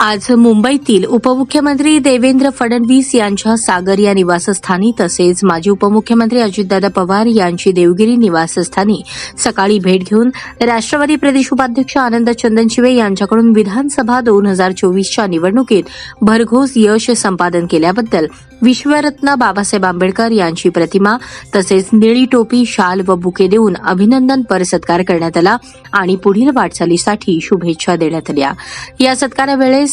आज मुंबईतील उपमुख्यमंत्री देवेंद्र फडणवीस यांच्या सागर या निवासस्थानी तसेच माजी उपमुख्यमंत्री अजितदादा पवार यांची देवगिरी निवासस्थानी सकाळी भेट घेऊन राष्ट्रवादी प्रदेश उपाध्यक्ष आनंद चंदनशिवे यांच्याकडून विधानसभा दोन हजार चोवीसच्या निवडणुकीत भरघोस यश संपादन केल्याबद्दल विश्वरत्न बाबासाहेब आंबेडकर यांची प्रतिमा तसेच निळी टोपी शाल व बुके देऊन अभिनंदनपर सत्कार करण्यात आला आणि पुढील वाटचालीसाठी शुभेच्छा देण्यात आल्या. या सत्कारावेळेस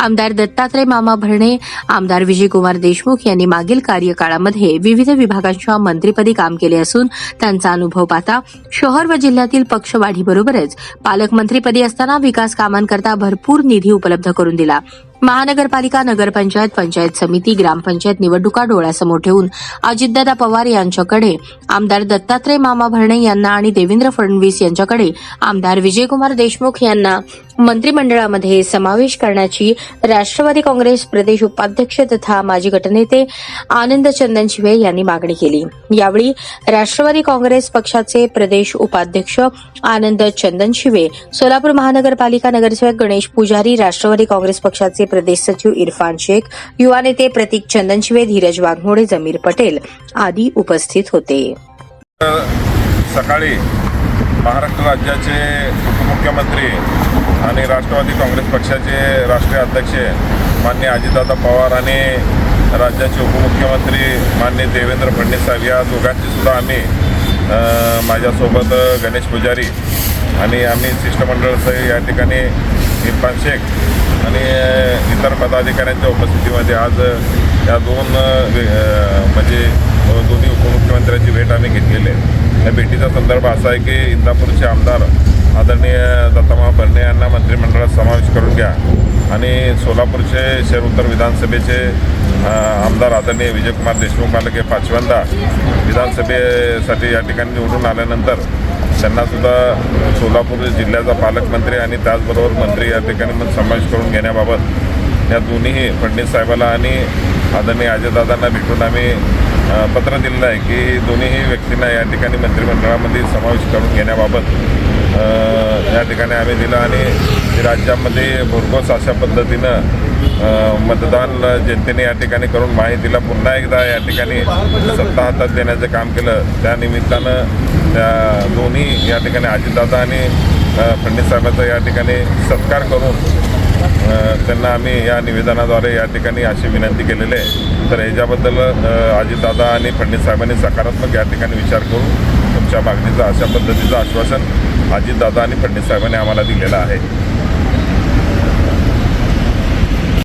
आमदार दत्तात्रय मामा भरणे आमदार विजयकुमार देशमुख यांनी मागील कार्यकाळामध्ये विविध विभागांच्या मंत्रीपदी काम केले असून त्यांचा अनुभव पाहता शहर व जिल्ह्यातील पक्षवाढीबरोबरच पालकमंत्रीपदी असताना विकास कामांकरता भरपूर निधी उपलब्ध करून दिला. महानगरपालिका नगरपंचायत पंचायत समिती ग्रामपंचायत निवडणुका डोळ्यासमोर ठेवून अजितदादा पवार यांच्याकडे आमदार दत्तात्रय मामा भरणे यांना आणि देवेंद्र फडणवीस यांच्याकडे आमदार विजयकुमार देशमुख यांना मंत्रिमंडळामध्ये समावेश करण्याची राष्ट्रवादी काँग्रेस प्रदेश उपाध्यक्ष तथा माजी गटनेते आनंद चंदनशिवे यांनी मागणी केली. यावेळी राष्ट्रवादी काँग्रेस पक्षाचे प्रदेश उपाध्यक्ष आनंद चंदनशिवे सोलापूर महानगरपालिका नगरसेवक गणेश पुजारी राष्ट्रवादी काँग्रेस पक्षाचे प्रदेश सचिव इरफान शेख युवा नेते प्रतीक चंदनशिवे धीरज वाघमोडे जमीर पटेल आदी उपस्थित होते. सकाळी महाराष्ट्र राज्याचे उपमुख्यमंत्री आणि राष्ट्रवादी काँग्रेस पक्षाचे राष्ट्रीय अध्यक्ष मान्य अजितदादा पवार आणि राज्याचे उपमुख्यमंत्री मान्य देवेंद्र फडणवीस साहेब या दोघांची सुद्धा आम्ही माझ्यासोबत गणेश पुजारी आणि आम्ही शिष्टमंडळसह या ठिकाणी इरफान शेख आणि इतर पदाधिकाऱ्यांच्या उपस्थितीमध्ये आज या दोन उपमुख्यमंत्र्यांची घेतलेले या भेटीचा संदर्भ असा आहे की इंदापूरचे आमदार आदरणीय दत्तामा भरणे यांना मंत्रिमंडळात समावेश करून घ्या आणि सोलापूरचे शहर उत्तर विधानसभेचे आमदार आदरणीय विजयकुमार देशमुख मालक हे पाचव्यांदा विधानसभेसाठी या ठिकाणी निवडून आल्यानंतर त्यांनासुद्धा सोलापूर जिल्ह्याचा पालकमंत्री आणि त्याचबरोबर मंत्री या ठिकाणी मग समावेश करून घेण्याबाबत या दोन्ही फडणवीस साहेबाला आणि आदरणीय अजयदादांना भेटून आम्ही पत्र दिलेलं आहे की दोन्ही व्यक्तींना या ठिकाणी मंत्रिमंडळामध्ये समावेश करून घेण्याबाबत या ठिकाणी आम्ही दिलं आणि राज्यामध्ये भरघोस अशा पद्धतीनं मतदान जनतेने या ठिकाणी करून माहितीला पुन्हा एकदा या ठिकाणी सत्ता हातात देण्याचं काम केलं. त्या निमित्तानं त्या दोन्ही या ठिकाणी अजितदादा आणि अ, फडणवीस साहेबांचा या ठिकाणी सत्कार करून त्यांना आम्ही या निवेदनाद्वारे या ठिकाणी अशी विनंती केलेली आहे. तर ह्याच्याबद्दल अजितदादा आणि फडणवीस साहेबांनी सकारात्मक या ठिकाणी विचार करून तुमच्या मागणीचं अशा पद्धतीचं आश्वासन अजितदादा आणि फडणवीस साहेबांनी आम्हाला दिलेलं आहे.